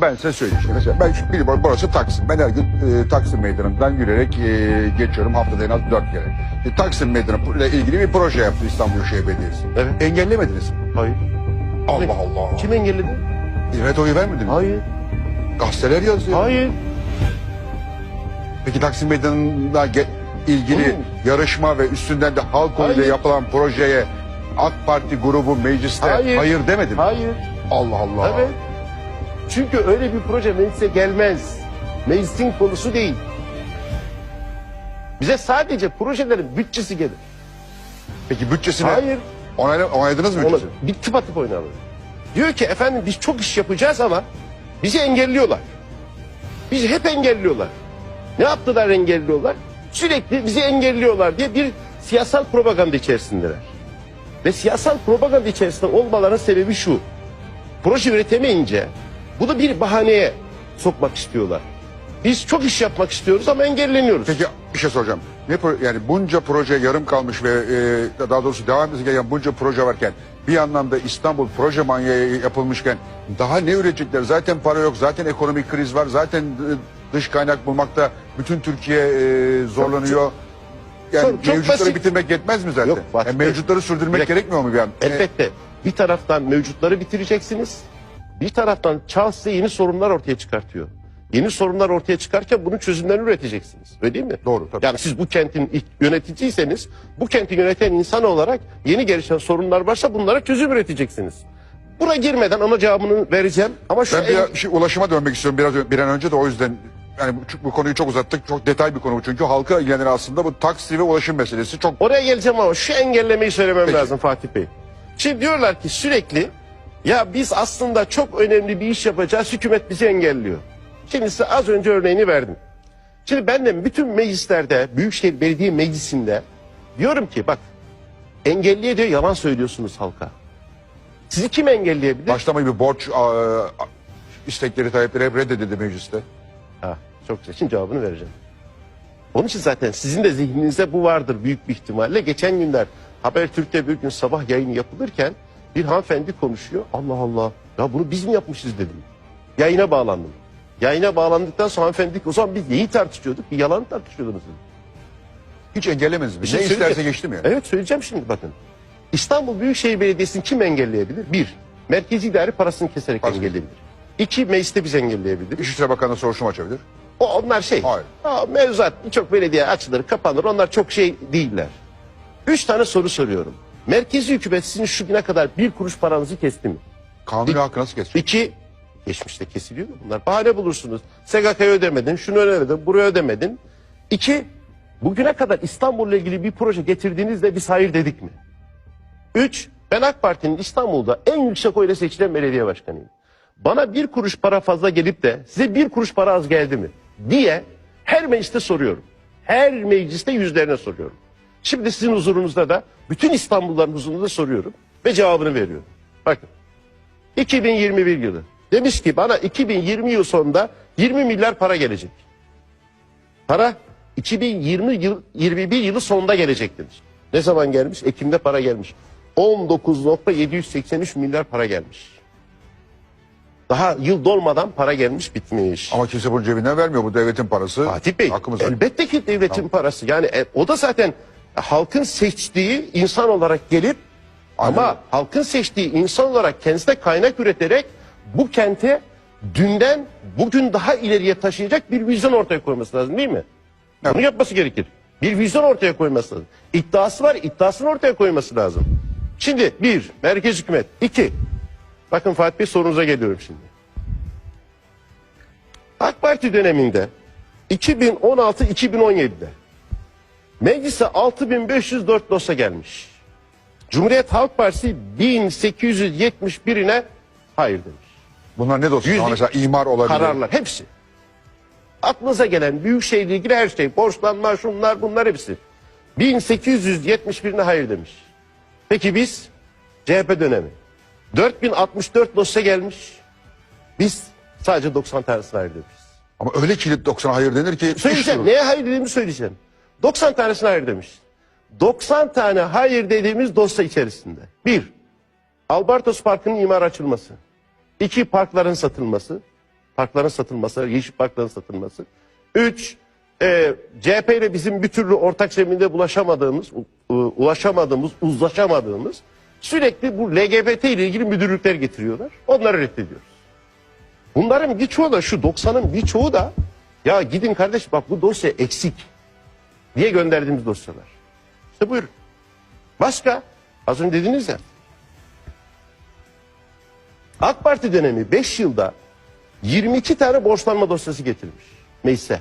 Ben size söyleyeyim işte mesela ben şu- bir burası Taksim. Ben her gün e, Taksim Meydanı'ndan yürüyerek e, geçiyorum haftada en az dört kere. E, Taksim Meydanı ile ilgili bir proje yaptı İstanbul Büyükşehir Belediyesi. Evet. Engellemediniz. Hayır. Allah Allah. Kim engelledi? Evet oyu vermediniz. Hayır. Gazeteler yazıyor. Hayır. Peki Taksim Meydanı'nda ge- ilgili Oğlum. yarışma ve üstünden de halk oyuyla Hayır. yapılan projeye AK Parti grubu mecliste hayır, Hayır. demedi mi? Hayır. Allah Allah. Evet. Çünkü öyle bir proje meclise gelmez. Meclisin konusu değil. Bize sadece projelerin bütçesi gelir. Peki bütçesini Hayır. onayla- onayladınız mı bütçesini? bir tıpatıp oynanır. Diyor ki efendim biz çok iş yapacağız ama bizi engelliyorlar. Bizi hep engelliyorlar. Ne yaptılar engelliyorlar? Sürekli bizi engelliyorlar diye bir siyasal propaganda içerisindeler. Ve siyasal propaganda içerisinde olmalarının sebebi şu. Proje üretemeyince bunu bir bahaneye sokmak istiyorlar. Biz çok iş yapmak istiyoruz ama engelleniyoruz. Peki bir şey soracağım. Ne pro- yani bunca proje yarım kalmış ve e, daha doğrusu devam etmesi gereken bunca proje varken bir yandan da İstanbul proje manyağı yapılmışken daha ne üretecekler? Zaten para yok, zaten ekonomik kriz var, zaten e, dış kaynak bulmakta bütün Türkiye e, zorlanıyor. Yani Çok- çok mevcutları basit. bitirmek yetmez mi zaten? Yok, Fatih Yani mevcutları sürdürmek dakika. gerekmiyor mu bir an? E, Elbette bir taraftan mevcutları bitireceksiniz. Bir taraftan çağ size yeni sorunlar ortaya çıkartıyor. Yeni sorunlar ortaya çıkarken bunun çözümlerini üreteceksiniz. Öyle değil mi? Doğru, tabii. Yani siz bu kentin yöneticiyseniz bu kenti yöneten insan olarak yeni gelişen sorunlar varsa bunlara çözüm üreteceksiniz. Buna girmeden ama cevabını vereceğim. Ama şu Ben en- bir şey, ulaşıma dönmek istiyorum biraz bir an önce de o yüzden yani bu, bu konuyu çok uzattık. Çok detay bir konu bu çünkü halka ilgilenen aslında bu taksi ve ulaşım meselesi çok Oraya geleceğim ama şu engellemeyi söylemem Peki. lazım Fatih Bey. Şimdi diyorlar ki sürekli ya biz aslında çok önemli bir iş yapacağız hükümet bizi engelliyor. Şimdi size az önce örneğini verdim. Şimdi ben de bütün meclislerde Büyükşehir Belediye Meclisi'nde diyorum ki bak engelliye diyor yalan söylüyorsunuz halka. Sizi kim engelleyebilir? başlama gibi borç a, a, istekleri talepleri hep reddedildi mecliste. Ha, çok güzel. Şimdi cevabını vereceğim. Onun için zaten sizin de zihninizde bu vardır büyük bir ihtimalle. Geçen günler Habertürk'te bir gün sabah yayını yapılırken bir hanımefendi konuşuyor. Allah Allah ya bunu biz mi yapmışız dedim. Yayına bağlandım. Yayına bağlandıktan sonra hanımefendi o zaman biz neyi tartışıyorduk? Bir yalan tartışıyordunuz dedi. Hiç engellemediniz mi? Bir şey ne isterse söyleyeceğim. geçti mi yani? Evet söyleyeceğim şimdi bakın. İstanbul Büyükşehir Belediyesi'ni kim engelleyebilir? Bir, merkezi idare parasını keserek Parasını. engelleyebilir. İki, mecliste biz engelleyebiliriz. İçişleri Bakanı'na soruşturma açabilir. O onlar şey. Hayır. Ha, mevzuat birçok belediye açılır, kapanır. Onlar çok şey değiller. Üç tane soru soruyorum. Merkezi hükümet sizin şu güne kadar bir kuruş paranızı kesti mi? Kanuni hakkı nasıl kesecek? İki, geçmişte kesiliyor mu bunlar? Bahane bulursunuz. SGK'ya ödemedin, şunu ödemedin, buraya ödemedin. İki, bugüne kadar İstanbul'la ilgili bir proje getirdiğinizde biz hayır dedik mi? Üç, ben AK Parti'nin İstanbul'da en yüksek oyla seçilen belediye başkanıyım. Bana bir kuruş para fazla gelip de size bir kuruş para az geldi mi? diye her mecliste soruyorum. Her mecliste yüzlerine soruyorum. Şimdi sizin huzurunuzda da bütün İstanbulluların huzurunda soruyorum ve cevabını veriyorum. Bakın 2021 yılı. Demiş ki bana 2020 yıl sonunda 20 milyar para gelecek. Para 2020 yıl 21 yılı sonunda gelecek demiş. Ne zaman gelmiş? Ekim'de para gelmiş. 19.783 milyar para gelmiş. Daha yıl dolmadan para gelmiş bitmiş. Ama kimse bunun cebinden vermiyor. Bu devletin parası. Fatih Bey Hakkımız elbette ki devletin parası. Yani e, o da zaten halkın seçtiği insan olarak gelip ama Anladım. halkın seçtiği insan olarak kendisine kaynak üreterek bu kente dünden bugün daha ileriye taşıyacak bir vizyon ortaya koyması lazım değil mi? Evet. Bunu yapması gerekir. Bir vizyon ortaya koyması lazım. İddiası var, iddiasını ortaya koyması lazım. Şimdi bir, merkez hükümet. iki bakın Fatih Bey sorunuza geliyorum şimdi. AK Parti döneminde 2016-2017'de meclise 6504 dosya gelmiş. Cumhuriyet Halk Partisi 1871'ine hayır demiş. Bunlar ne dostum? Yüz- Mesela imar olabilir. Kararlar hepsi. Aklınıza gelen büyük şeyle ilgili her şey, borçlanma, şunlar bunlar hepsi. 1871'ine hayır demiş. Peki biz CHP dönemi 4064 dosya gelmiş. Biz sadece 90 tanesine hayır demişiz. Ama öyle kilit 90 hayır denir ki. iş Söyleyeceğim. durur. Neye hayır dediğimi söyleyeceğim. 90 tanesine hayır demiş. 90 tane hayır dediğimiz dosya içerisinde. Bir, Albartos Parkı'nın imar açılması. İki, parkların satılması. Parkların satılması, yeşil parkların satılması. Üç, e, CHP ile bizim bir türlü ortak zeminde bulaşamadığımız, ulaşamadığımız, uzlaşamadığımız sürekli bu LGBT ile ilgili müdürlükler getiriyorlar. Onları reddediyoruz. Bunların birçoğu da şu 90'ın birçoğu da ya gidin kardeş bak bu dosya eksik diye gönderdiğimiz dosyalar. İşte buyurun. Başka? Az önce dediniz ya. AK Parti dönemi 5 yılda 22 tane borçlanma dosyası getirmiş meclise.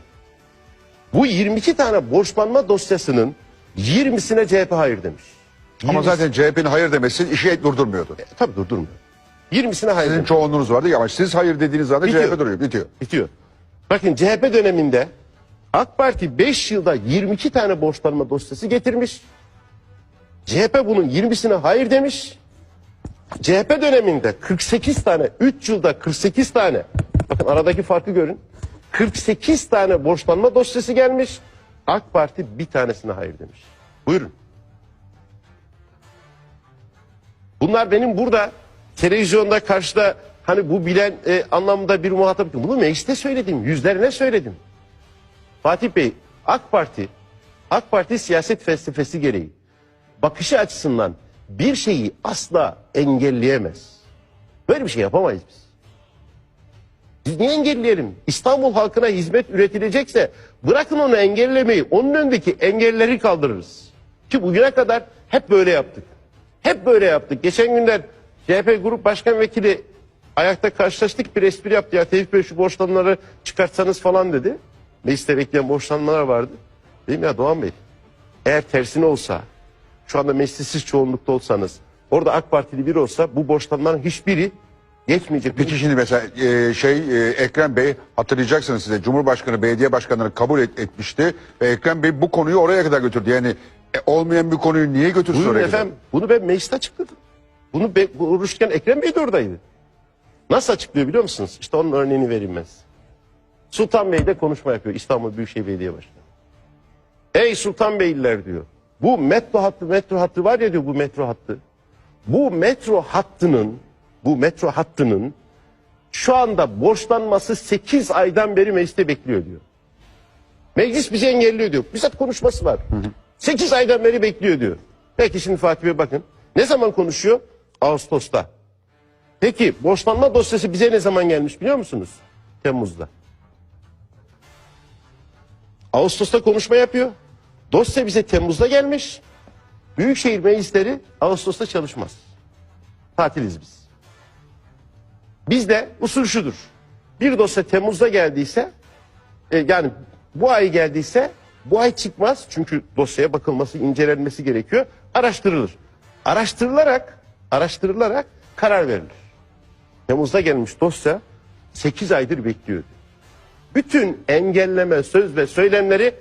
Bu 22 tane borçlanma dosyasının 20'sine CHP hayır demiş. Ama 20'si zaten CHP'nin hayır demesi işi durdurmuyordu. tabii durdurmuyor. 20'sine hayır Sizin demiş. çoğunluğunuz vardı ya ama siz hayır dediğiniz zaman Bitiyor. CHP duruyor. Bitiyor. Bitiyor. Bakın CHP döneminde AK Parti 5 yılda 22 tane borçlanma dosyası getirmiş. CHP bunun 20'sine hayır demiş. CHP döneminde 48 tane, 3 yılda 48 tane, bakın aradaki farkı görün. 48 tane borçlanma dosyası gelmiş. AK Parti bir tanesine hayır demiş. Buyurun. Bunlar benim burada televizyonda karşıda hani bu bilen e, anlamda bir muhatap. Bunu mecliste söyledim. Yüzlerine söyledim. Fatih Bey AK Parti AK Parti siyaset felsefesi gereği bakışı açısından bir şeyi asla engelleyemez. Böyle bir şey yapamayız biz. Biz niye engelleyelim? İstanbul halkına hizmet üretilecekse bırakın onu engellemeyi. Onun önündeki engelleri kaldırırız. Ki bugüne kadar hep böyle yaptık. Hep böyle yaptık. Geçen günler CHP Grup Başkan Vekili ayakta karşılaştık bir espri yaptı. Ya Tevfik Bey şu borçlanmaları çıkartsanız falan dedi. Mecliste bekleyen borçlanmalar vardı. Dedim ya Doğan Bey eğer tersine olsa şu anda mecliste siz çoğunlukta olsanız orada AK Partili biri olsa bu borçlanmaların hiçbiri geçmeyecek. Peki şimdi mesela e, şey e, Ekrem Bey hatırlayacaksınız size Cumhurbaşkanı belediye başkanları kabul et- etmişti ve Ekrem Bey bu konuyu oraya kadar götürdü. Yani e, olmayan bir konuyu niye götürsün Buyurun oraya efendim. Bunu ben mecliste açıkladım. Bunu be, konuşurken Ekrem Bey de oradaydı. Nasıl açıklıyor biliyor musunuz? İşte onun örneğini vereyim ben size. Sultan Bey de konuşma yapıyor İstanbul Büyükşehir Belediye Başkanı. Ey Sultan Beyliler diyor. Bu metro hattı metro hattı var ya diyor bu metro hattı. Bu metro hattının bu metro hattının şu anda borçlanması 8 aydan beri mecliste bekliyor diyor. Meclis bizi engelliyor diyor. Bizzat konuşması var. 8 aydan beri bekliyor diyor. Peki şimdi Fatih Bey bakın. Ne zaman konuşuyor? Ağustos'ta. Peki borçlanma dosyası bize ne zaman gelmiş biliyor musunuz? Temmuz'da. Ağustos'ta konuşma yapıyor. Dosya bize Temmuz'da gelmiş. Büyükşehir meclisleri Ağustos'ta çalışmaz. Tatiliz biz. Bizde usul şudur. Bir dosya Temmuz'da geldiyse e, yani bu ay geldiyse bu ay çıkmaz. Çünkü dosyaya bakılması, incelenmesi gerekiyor. Araştırılır. Araştırılarak araştırılarak karar verilir. Temmuz'da gelmiş dosya 8 aydır bekliyor. Bütün engelleme söz ve söylemleri